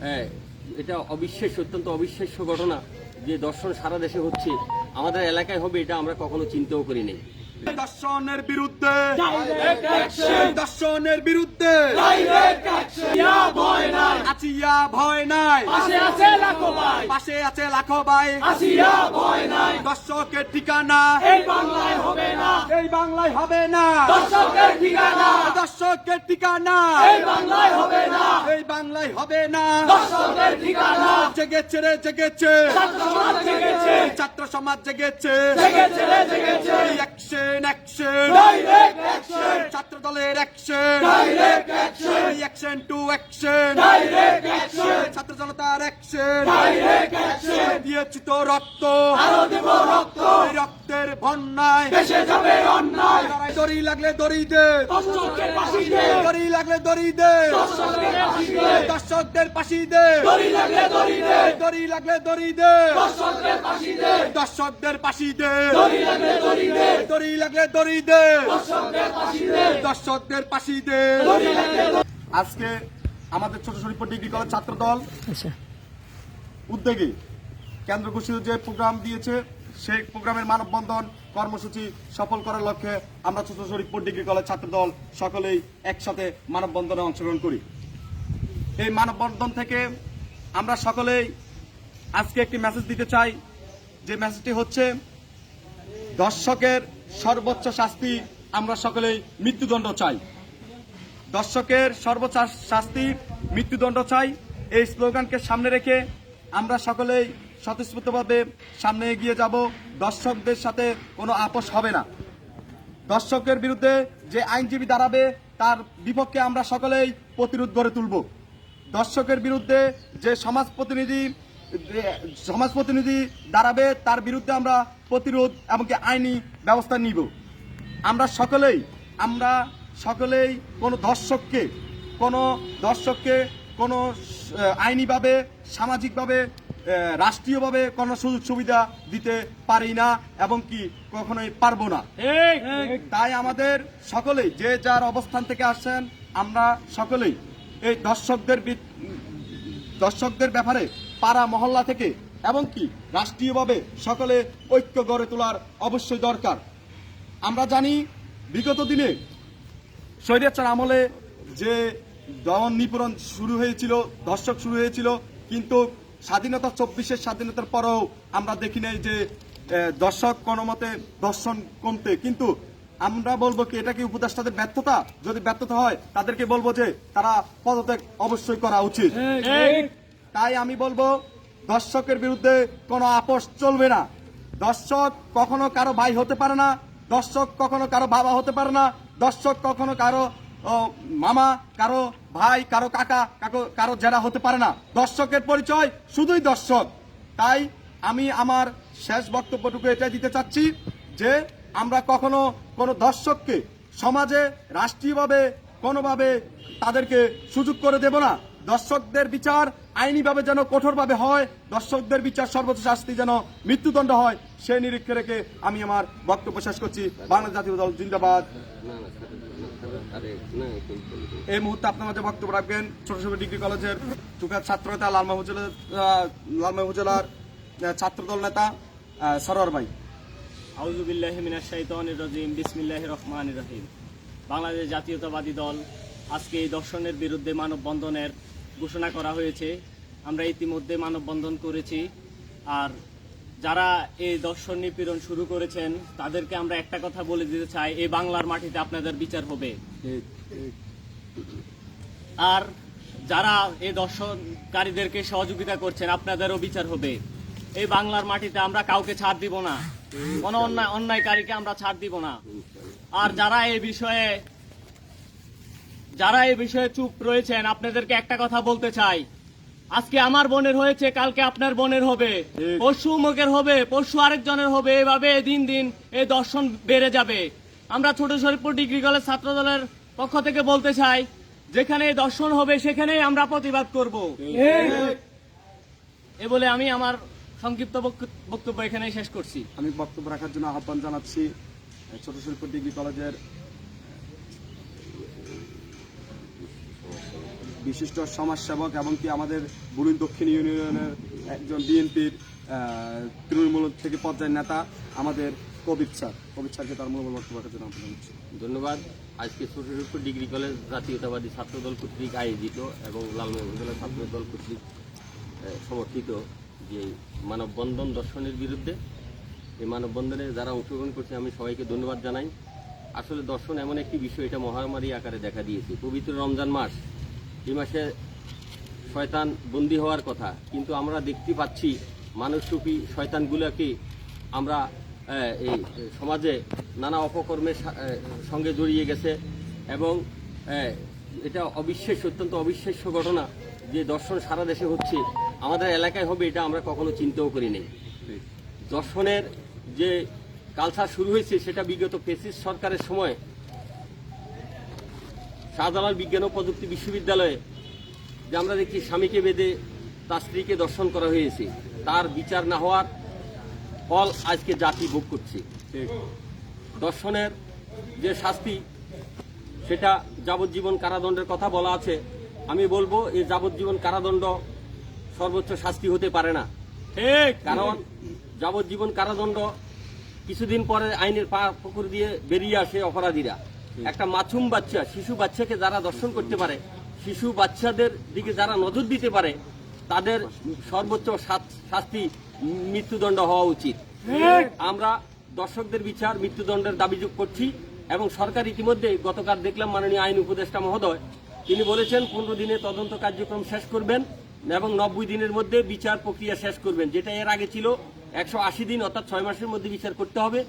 হ্যাঁ, এটা অবিশ্বাস অত্যন্ত অবিশ্বাস্য ঘটনা যে দর্শন সারা দেশে হচ্ছে। আমাদের এলাকায় হবে এটা আমরা কখনো চিন্তাও করিনি দর্শনের বিরুদ্ধে দর্শনের বিরুদ্ধে আচিয়া ভয় নাই পাশে আছে লাখো ভাই পাশে আছে লাখো ভাই আসিয়া ভয় নাই দর্শকের ঠিকানা। এই বাংলায় হবে না। এই বাংলায় হবে না। দর্শকের ঠিকানা। দর্শকের ঠিকানা। এই বাংলায় হবে না। এই বাংলায় হবে না। দর্শকের ঠিকানা। জেগেছে রে জেগেছে। ছাত্র সমাজ জেগেছে। ছাত্র সমাজ জেগেছে। জেগেছে রে জেগেছে। অ্যাকশন অ্যাকশন ডাইরেক্ট অ্যাকশন ছাত্র দলের action direct action action to action direct action ছাত্র জনতার অ্যাকশন ডাইরেক্ট অ্যাকশন দিয়েছি তো রক্ত. আরও দেব রক্ত. বন্যায় দেশে যাবে অন্যায়। দড়ি লাগলে দড়ি দে। দর্শকের পাশি দে। দড়ি লাগলে দড়ি দে। দর্শকের পাশি দে। দর্শকদের পাশি দে। দড়ি লাগলে দড়ি দে। দড়ি লাগলে দড়ি দে। দর্শকের পাশি দে। দর্শকদের পাশি দে। দড়ি লাগলে দড়ি দে। দড়ি লাগলে দড়ি দে। দর্শকের পাশি দে। দর্শকদের পাশি দে। দড়ি লাগলে আজকে আমাদের ছোট শরীফপুর ডিগ্রি কলেজ ছাত্র দল উদ্যোগে কেন্দ্র ঘোষিত যে প্রোগ্রাম দিয়েছে সেই প্রোগ্রামের মানববন্ধন কর্মসূচি সফল করার লক্ষ্যে আমরা ছোট শরীফপুর ডিগ্রি কলেজ ছাত্র দল সকলেই একসাথে মানববন্ধনে অংশগ্রহণ করি। এই মানববন্ধন থেকে আমরা সকলেই আজকে একটি মেসেজ দিতে চাই। যে মেসেজটি হচ্ছে, দর্শকের সর্বোচ্চ শাস্তি আমরা সকলেই মৃত্যুদণ্ড চাই। দর্শকের সর্বোচ্চ শাস্তি মৃত্যুদণ্ড চাই। এই স্লোগানকে সামনে রেখে আমরা সকলেই স্বতঃস্ফূর্তভাবে সামনে এগিয়ে যাব। দর্শকদের সাথে কোনো আপোষ হবে না। দর্শকের বিরুদ্ধে যে আইনজীবী দাঁড়াবে, তার বিপক্ষে আমরা সকলেই প্রতিরোধ গড়ে তুলব। দর্শকের বিরুদ্ধে যে সমাজ প্রতিনিধি সমাজ প্রতিনিধি দাঁড়াবে, তার বিরুদ্ধে আমরা প্রতিরোধ এমনকি আইনি ব্যবস্থা নিব। আমরা সকলেই আমরা সকলেই কোনো দর্শককে কোনো দর্শককে কোনো আইনিভাবে, সামাজিকভাবে রাষ্ট্রীয়ভাবে কোনো সুযোগ সুবিধা দিতে পারি না এবং কি কখনোই পারব না। তাই আমাদের সকলেই যে যার অবস্থান থেকে আসছেন আমরা সকলেই এই দর্শকদের দর্শকদের ব্যাপারে পাড়া মহল্লা থেকে এবং কি রাষ্ট্রীয়ভাবে সকলে ঐক্য গড়ে তোলার অবশ্যই দরকার। আমরা জানি বিগত দিনে স্বৈরাচার আমলে যে দমন নিপীড়ন শুরু হয়েছিল দর্শক শুরু হয়েছিল কিন্তু স্বাধীনতা চব্বিশের স্বাধীনতার পরেও আমরা দেখি নাই যে দর্শক কোনো মতে দর্শন কমতে। কিন্তু আমরা বলব কি এটা কি উপদেষ্টাদের ব্যর্থতা? যদি ব্যর্থতা হয় তাদেরকে বলব যে তারা পদত্যাগ অবশ্যই করা উচিত। তাই আমি বলব দর্শকের বিরুদ্ধে কোনো আপোষ চলবে না। দর্শক কখনো কারও ভাই হতে পারে না দর্শক কখনো কারও বাবা হতে পারে না দর্শক কখনো কারও মামা, কারও ভাই, কারও কাকা, কাকো, কারও জেরা হতে পারে না। দর্শকের পরিচয় শুধুই দর্শক। তাই আমি আমার শেষ বক্তব্যটুকু এটাই দিতে চাচ্ছি যে আমরা কখনো কোনো দর্শককে সমাজে, রাষ্ট্রীয়ভাবে কোনোভাবে তাদেরকে সুযোগ করে দেব না। দর্শকদের বিচার আইনিভাবে যেন কঠোরভাবে হয়, দর্শকদের বিচার সর্বোচ্চ শাস্তি যেন মৃত্যুদণ্ড হয়, সেই নিরীক্ষে রেখে আমি আমার বক্তব্য শেষ করছি। বাংলাদেশ জাতীয় দল জিন্দাবাদ। এই মুহূর্তে আপনার মাঝে বক্তব্য রাখবেন ছোট ছোট ডিগ্রি কলেজের টুকার ছাত্র নেতা লালমা উপজেলার আহ, লালমা উপজেলার ছাত্রদল নেতা সরোয়ার ভাই। আউজুবিল্লাহ মিনাশ শাইতানির রাজিম বিসমিল্লাহির রহমানির রহিম। বাংলাদেশ জাতীয়তাবাদী দল আজকে এই দর্শনের বিরুদ্ধে মানববন্ধনের ঘোষণা করা হয়েছে। আমরা ইতিমধ্যে মানববন্ধন করেছি। আর যারা এই দর্শন নিপীড়ন শুরু করেছেন, তাদেরকে আমরা একটা কথা বলে দিতে চাই, এই বাংলার মাটিতে আপনাদের বিচার হবে। আর যারা এই দর্শনকারীদেরকে সহযোগিতা করছেন, আপনাদেরও বিচার হবে। এই বাংলার মাটিতে আমরা কাউকে ছাড় দিব না। কোন অন্যায়, অন্যায়কারীকে আমরা ছাড় দিব না। আর যারা এই বিষয়ে, যারা এই বিষয়ে চুপ রয়েছেন, আপনাদেরকে একটা কথা বলতে চাই। আজকে আমার বোনের হয়েছে কালকে আপনার বোনের হবে। পরশু মুখের হবে পরশু আরেকজনের হবে এভাবে দিন দিন এই দর্শন বেড়ে যাবে। আমরা ছোট শরীফপুর ডিগ্রি কলেজ ছাত্র দলের পক্ষ থেকে বলতে চাই যেখানে দর্শন হবে সেখানেই আমরা প্রতিবাদ করব। এ বলে আমি আমার সংক্ষিপ্ত বক্তব্য এখানেই শেষ করছি। আমি বক্তব্য রাখার জন্য আহ্বান জানাচ্ছি ছোট শিল্প ডিগ্রি কলেজের বিশিষ্ট সমাজসেবক এবং কি আমাদের বুড়িন দক্ষিণ ইউনিয়নের একজন বিএনপির তৃণমূল থেকে পর্যায়ের নেতা, আমাদের কবির স্যার। কবির স্যারকে তার মূল বক্তব্য রাখার জন্য ধন্যবাদ। আজকে ছোটপুর ডিগ্রি কলেজ জাতীয়তাবাদী ছাত্রদল কর্তৃক আয়োজিত এবং লালমোহন উপজেলা ছাত্রদল কর্তৃক সমর্থিত যে মানববন্ধন দর্শনের বিরুদ্ধে, এই মানববন্ধনে যারা অংশগ্রহণ করছে, আমি সবাইকে ধন্যবাদ জানাই। আসলে দর্শন এমন একটি বিষয়, এটা মহামারী আকারে দেখা দিয়েছে। পবিত্র রমজান মাস এই মাসে শয়তান বন্দি হওয়ার কথা। কিন্তু আমরা দেখতে পাচ্ছি মানুষরূপী শয়তানগুলোকে আমরা এই সমাজে নানা অপকর্মের সঙ্গে জড়িয়ে গেছে এবং এটা অবিশ্বাস্য, অত্যন্ত অবিশ্বাস্য ঘটনা যে দর্শন সারা দেশে হচ্ছে। আমাদের এলাকায় হবে এটা আমরা কখনো চিন্তাও করিনি। দর্শনের যে কালচার শুরু হয়েছে সেটা বিগত পেসিস সরকারের সময় শাহজালাল বিজ্ঞান ও প্রযুক্তি বিশ্ববিদ্যালয়ে যে আমরা দেখছি স্বামীকে বেঁধে তার স্ত্রীকে দর্শন করা হয়েছে তার বিচার না হওয়ার ফল আজকে জাতি ভোগ করছে। দর্শনের যে শাস্তি সেটা যাবজ্জীবন কারাদণ্ডের কথা বলা আছে। আমি বলব এই যাবজ্জীবন কারাদণ্ড সর্বোচ্চ শাস্তি হতে পারে না। ঠিক। কারণ যাবজ্জীবন কারাদণ্ড কিছুদিন পরে আইনের পা পুকুর দিয়ে বেরিয়ে আসে অপরাধীরা। একটা মাছুম বাচ্চা শিশু বাচ্চাকে যারা দর্শন করতে পারে শিশু বাচ্চাদের দিকে যারা নজর দিতে পারে তাদের সর্বোচ্চ শাস্তি মৃত্যুদণ্ড হওয়া উচিত। আমরা দর্শকদের বিচার মৃত্যুদণ্ডের দাবি যোগ করছি এবং সরকার ইতিমধ্যে গতকাল দেখলাম মাননীয় আইন উপদেষ্টা মহোদয় তিনি বলেছেন পনেরো দিনে তদন্ত কার্যক্রম শেষ করবেন এবং নব্বই দিনের মধ্যে বিচার প্রক্রিয়া শেষ করবেন। যেটা এর আগে ছিল একশো আশি দিন অর্থাৎ ছয় মাসের মধ্যে বিচার করতে হবে।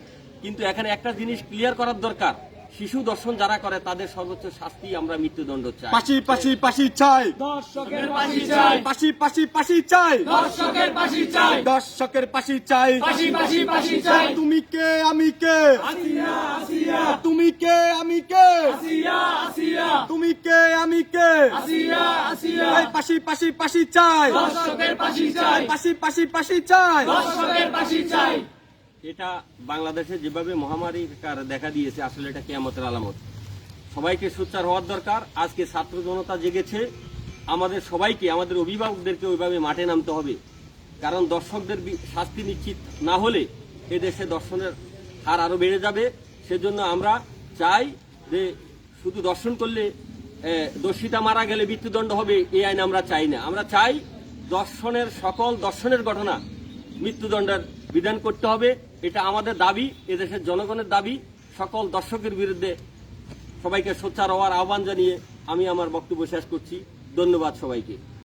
কিন্তু এখানে একটা জিনিস ক্লিয়ার করার দরকার। শিশু দর্শন যারা করে তাদের সর্বোচ্চ শাস্তি আমরা মৃত্যুদণ্ড চাই পাশি পাশি পাশি চাই দর্শকের পাশি চাই পাশি পাশি পাশি চাই দর্শকের পাশি চাই দর্শকের পাশি চাই পাশি পাশি পাশি চাই তুমি কে আমি কে আসিয়া আসিয়া তুমি কে আমি কে আসিয়া আসিয়া তুমি কে আমি কে আসিয়া আসিয়া পাশি পাশি পাশি চাই দর্শকের পাশি চাই পাশি পাশি পাশি চাই দর্শকের পাশি চাই এটা বাংলাদেশে যেভাবে মহামারী দেখা দিয়েছে, আসলে এটা কেয়ামতের আলামত। সবাইকে সোচ্চার হওয়ার দরকার। আজকে ছাত্র জনতা জেগেছে। আমাদের সবাইকে, আমাদের অভিভাবকদেরকে ওইভাবে মাঠে নামতে হবে। কারণ দর্শকদের শাস্তি নিশ্চিত না হলে এদেশে দর্শনের হার আরও বেড়ে যাবে। সেজন্য আমরা চাই যে শুধু দর্শন করলে দোষিতা মারা গেলে মৃত্যুদণ্ড হবে এই আইন আমরা চাই না। আমরা চাই দর্শনের সকল দর্শনের ঘটনা মৃত্যুদণ্ডের বিধান করতে হবে। এটা আমাদের দাবি, এদেশের জনগণের দাবি। সকল দর্শকের বিরুদ্ধে সবাইকে সোচ্চার হওয়ার আহ্বান জানিয়ে আমি আমার বক্তব্য শেষ করছি। ধন্যবাদ সবাইকে।